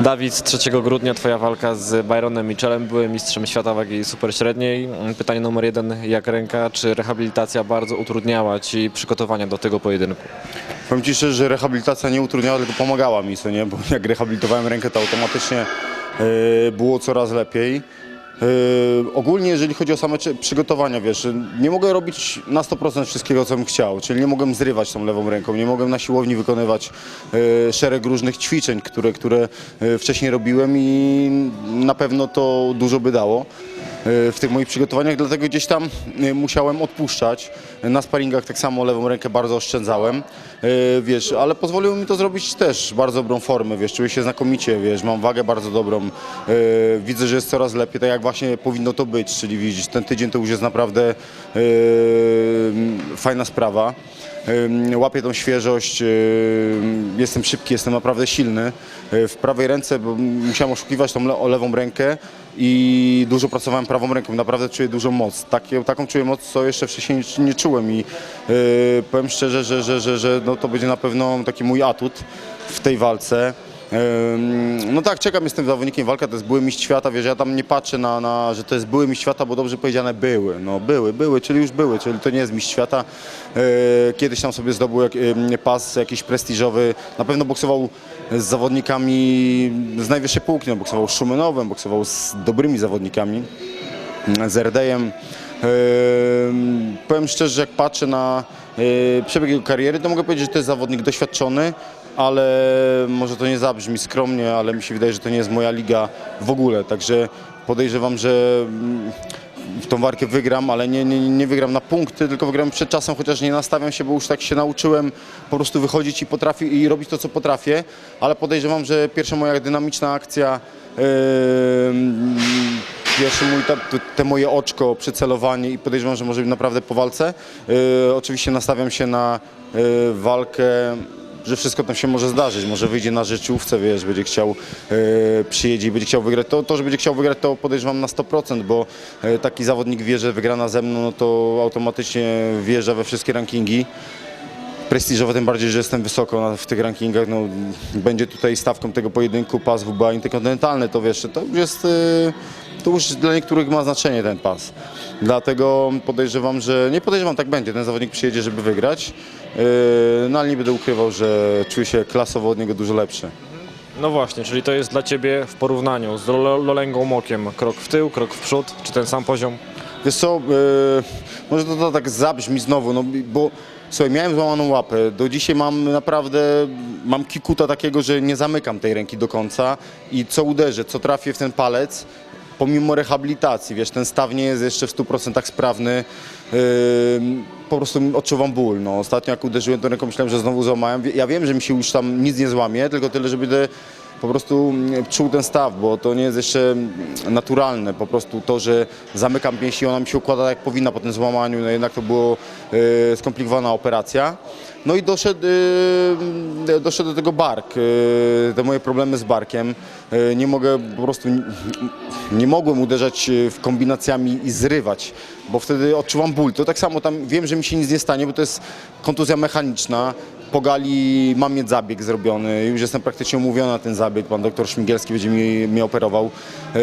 Dawid, 3 grudnia Twoja walka z Byronem Michelem, były mistrzem świata wagi superśredniej. Pytanie numer jeden, jak ręka, czy rehabilitacja bardzo utrudniała Ci przygotowania do tego pojedynku? Powiem Ci szczerze, że rehabilitacja nie utrudniała, tylko pomagała mi, co nie? Bo jak rehabilitowałem rękę, to automatycznie e, było coraz lepiej. E, ogólnie jeżeli chodzi o same przygotowania, wiesz, nie mogę robić na 100% wszystkiego, co bym chciał, czyli nie mogłem zrywać tą lewą ręką, nie mogłem na siłowni wykonywać e, szereg różnych ćwiczeń, które, które e, wcześniej robiłem i na pewno to dużo by dało w tych moich przygotowaniach, dlatego gdzieś tam e, musiałem odpuszczać. Na sparingach tak samo lewą rękę bardzo oszczędzałem, e, wiesz, ale pozwoliło mi to zrobić też bardzo dobrą formę, wiesz, czuję się znakomicie, wiesz, mam wagę bardzo dobrą, e, widzę, że jest coraz lepiej, tak jak właśnie powinno to być, czyli widzisz, ten tydzień to już jest naprawdę e, fajna sprawa. Łapię tą świeżość, jestem szybki, jestem naprawdę silny. Y, W prawej ręce musiałem oszukiwać tą le- lewą rękę i dużo pracowałem prawą ręką. Naprawdę czuję dużą moc. Takie, taką czuję moc, co jeszcze wcześniej nie- nie czułem i y, powiem szczerze, że, że, że, że no, to będzie na pewno taki mój atut w tej walce. No tak, czekam, jestem zawodnikiem walka, to jest były mistrz świata, wiesz, ja tam nie patrzę na, na, że to jest były mistrz świata, bo dobrze powiedziane były, no były, były, czyli już były, czyli to nie jest mistrz świata. Yy, Kiedyś tam sobie zdobył pas jakiś prestiżowy, na pewno boksował z zawodnikami z najwyższej półki, no, boksował z Szumynowem, boksował z dobrymi zawodnikami, z Erdejem. Powiem szczerze, że jak patrzę na yy, przebieg jego kariery, to mogę powiedzieć, że to jest zawodnik doświadczony, ale może to nie zabrzmi skromnie, ale mi się wydaje, że to nie jest moja liga w ogóle. Także podejrzewam, że mm, w tą walkę wygram, ale nie, nie, nie wygram na punkty, tylko wygram przed czasem, chociaż nie nastawiam się, bo już tak się nauczyłem po prostu wychodzić i potrafię i robić to, co potrafię, ale podejrzewam, że pierwsza moja dynamiczna akcja yy, Pierwszy mój, te, te moje oczko, przycelowanie i podejrzewam, że może być naprawdę po walce. Yy, oczywiście nastawiam się na yy, walkę, że wszystko tam się może zdarzyć. Może wyjdzie na rzeczówce, wiesz, będzie chciał, yy, przyjedzie i będzie chciał wygrać. To, to, że będzie chciał wygrać, to podejrzewam na 100%, bo yy, taki zawodnik wie, że wygrana ze mną, no to automatycznie wjeżdża we wszystkie rankingi prestiżowe, tym bardziej, że jestem wysoko w tych rankingach, no, będzie tutaj stawką tego pojedynku pas WBA interkontynentalny, to wiesz, to już jest, y, to już dla niektórych ma znaczenie ten pas. Dlatego podejrzewam, że, nie podejrzewam, tak będzie, ten zawodnik przyjedzie, żeby wygrać, no ale nie będę ukrywał, że czuję się klasowo od niego dużo lepszy. No właśnie, czyli to jest dla Ciebie w porównaniu z Lo- Lolengą Mokiem krok w tył, krok w przód, czy ten sam poziom? Wiesz co, e, może to, to tak zabrzmi znowu, no bo słuchaj, miałem złamaną łapę, do dzisiaj mam naprawdę, mam kikuta takiego, że nie zamykam tej ręki do końca i co uderzę, co trafię w ten palec, pomimo rehabilitacji, wiesz, ten staw nie jest jeszcze w 100% sprawny, e, po prostu odczuwam ból, no. Ostatnio jak uderzyłem tą ręką, myślałem, że znowu złamałem, ja wiem, że mi się już tam nic nie złamie, tylko tyle, że będę po prostu mm, czuł ten staw, bo to nie jest jeszcze mm, naturalne. Po prostu to, że zamykam pięści, ona mi się układa jak powinna po tym złamaniu, no jednak to było e, skomplikowana operacja. No i doszedł, e, doszedł do tego bark, e, te moje problemy z barkiem. Nie mogę po prostu, nie, mogłem uderzać w kombinacjami i zrywać, bo wtedy odczuwam ból. To tak samo tam wiem, że mi się nic nie stanie, bo to jest kontuzja mechaniczna. Po gali mam mieć zabieg zrobiony, już jestem praktycznie umówiony na ten zabieg, pan doktor Szmigielski będzie mi, mnie operował. Yy,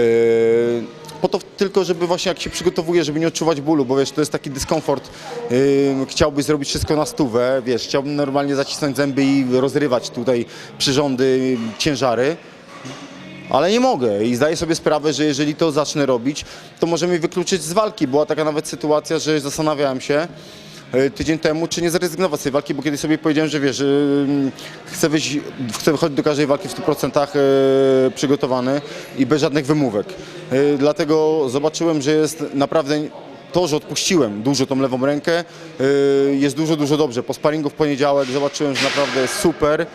po to tylko, żeby właśnie jak się przygotowuję, żeby nie odczuwać bólu, bo wiesz, to jest taki dyskomfort. Yy, chciałbyś zrobić wszystko na stówę, wiesz, chciałbym normalnie zacisnąć zęby i rozrywać tutaj przyrządy, ciężary. Ale nie mogę i zdaję sobie sprawę, że jeżeli to zacznę robić, to może mnie wykluczyć z walki. Była taka nawet sytuacja, że zastanawiałem się tydzień temu, czy nie zrezygnować z tej walki, bo kiedyś sobie powiedziałem, że wiesz, chcę, wyjść, chcę wychodzić do każdej walki w 100% e, przygotowany i bez żadnych wymówek. E, Dlatego zobaczyłem, że jest naprawdę to, że odpuściłem dużo tą lewą rękę, e, jest dużo, dużo dobrze. Po sparingu w poniedziałek zobaczyłem, że naprawdę jest super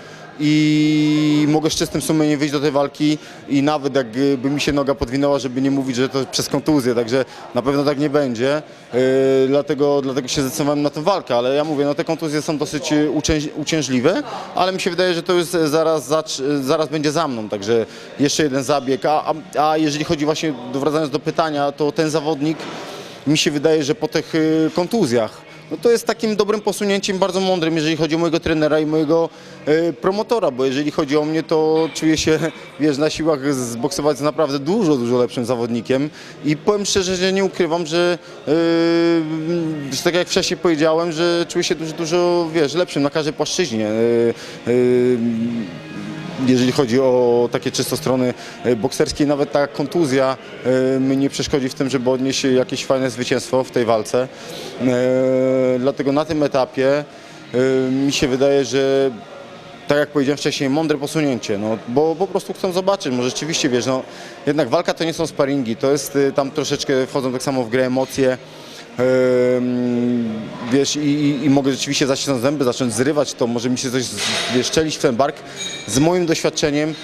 i mogę z czystym sumieniem wyjść do tej walki i nawet jakby mi się noga podwinęła, żeby nie mówić, że to przez kontuzję, także na pewno tak nie będzie, yy, dlatego, dlatego się zdecydowałem na tę walkę, ale ja mówię, no te kontuzje są dosyć yy, ucięż, uciążliwe, ale mi się wydaje, że to już zaraz, zacz- zaraz będzie za mną, także jeszcze jeden zabieg, a, a, a jeżeli chodzi właśnie, wracając do pytania, to ten zawodnik mi się wydaje, że po tych kontuzjach no to jest takim dobrym posunięciem, bardzo mądrym, jeżeli chodzi o mojego trenera i mojego e, promotora, bo jeżeli chodzi o mnie, to czuję się, wiesz, na siłach zboksować z naprawdę dużo, dużo lepszym zawodnikiem i powiem szczerze, że nie ukrywam, że, e, że tak jak wcześniej powiedziałem, że czuję się dużo, dużo, wiesz, lepszym na każdej płaszczyźnie. E, jeżeli chodzi o takie czysto strony e, bokserskie, nawet ta kontuzja e, mi nie przeszkodzi w tym, żeby odnieść jakieś fajne zwycięstwo w tej walce. E, Dlatego na tym etapie mi się wydaje, że tak jak powiedziałem wcześniej, mądre posunięcie, no, bo po prostu chcę zobaczyć, może rzeczywiście, wiesz, no, jednak walka to nie są sparingi, to jest, tam troszeczkę wchodzą tak samo w grę emocje, wiesz, i, i, mogę rzeczywiście zacisnąć zęby, zacząć zrywać to, może mi się coś, wiesz, szczelić w ten bark. Z moim doświadczeniem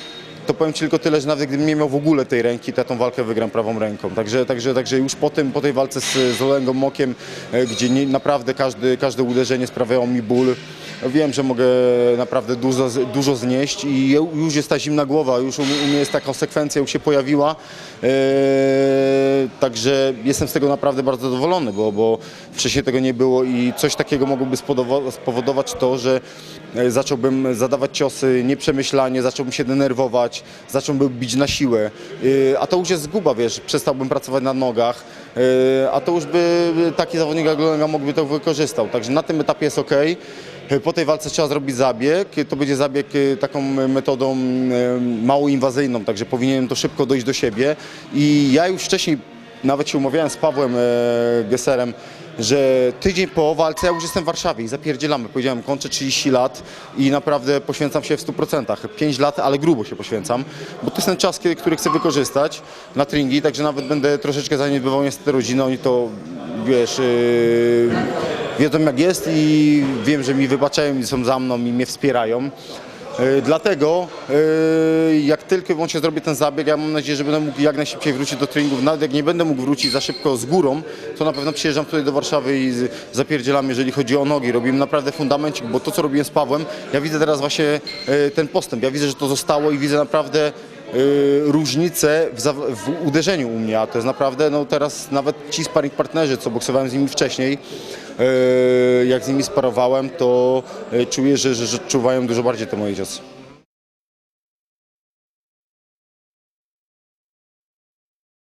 to powiem Ci tylko tyle, że nawet gdybym nie miał w ogóle tej ręki, to ja tą walkę wygram prawą ręką. Także, także, także już po, tym, po tej walce z, z Mokiem, e, gdzie nie, naprawdę każdy, każde uderzenie sprawiało mi ból, wiem, że mogę naprawdę dużo, dużo znieść i już jest ta zimna głowa, już u, mnie jest taka sekwencja, już się pojawiła. E, także jestem z tego naprawdę bardzo zadowolony, bo, bo wcześniej tego nie było i coś takiego mogłoby spowodować to, że zacząłbym zadawać ciosy nieprzemyślanie, zacząłbym się denerwować, zacząłbym bić na siłę, E, a to już jest zguba, wiesz, przestałbym pracować na nogach, e, a to już by taki zawodnik jak mógłby to wykorzystał, także na tym etapie jest ok. Po tej walce trzeba zrobić zabieg. To będzie zabieg e, taką metodą e, mało inwazyjną, także powinienem to szybko dojść do siebie. I ja już wcześniej nawet się umawiałem z Pawłem e, Geserem, że tydzień po walce ja już jestem w Warszawie i zapierdzielamy. Powiedziałem, kończę 30 lat i naprawdę poświęcam się w 100%. 5 lat, ale grubo się poświęcam, bo to jest ten czas, który chcę wykorzystać na treningi, także nawet będę troszeczkę zaniedbywał niestety rodzinę. Oni to, wiesz, yy, wiedzą jak jest i wiem, że mi wybaczają i są za mną i mnie wspierają. E, Dlatego e, jak tylko i wyłącznie zrobię ten zabieg, ja mam nadzieję, że będę mógł jak najszybciej wrócić do treningów. Nawet jak nie będę mógł wrócić za szybko z górą, to na pewno przyjeżdżam tutaj do Warszawy i zapierdzielam, jeżeli chodzi o nogi. Robimy naprawdę fundamencik, bo to co robiłem z Pawłem, ja widzę teraz właśnie e, ten postęp. Ja widzę, że to zostało i widzę naprawdę różnicę w, w uderzeniu u mnie, a to jest naprawdę, no teraz nawet ci sparring partnerzy, co boksowałem z nimi wcześniej, jak z nimi sparowałem, to e, czuję, że, że, że czuwają dużo bardziej te moje ciosy.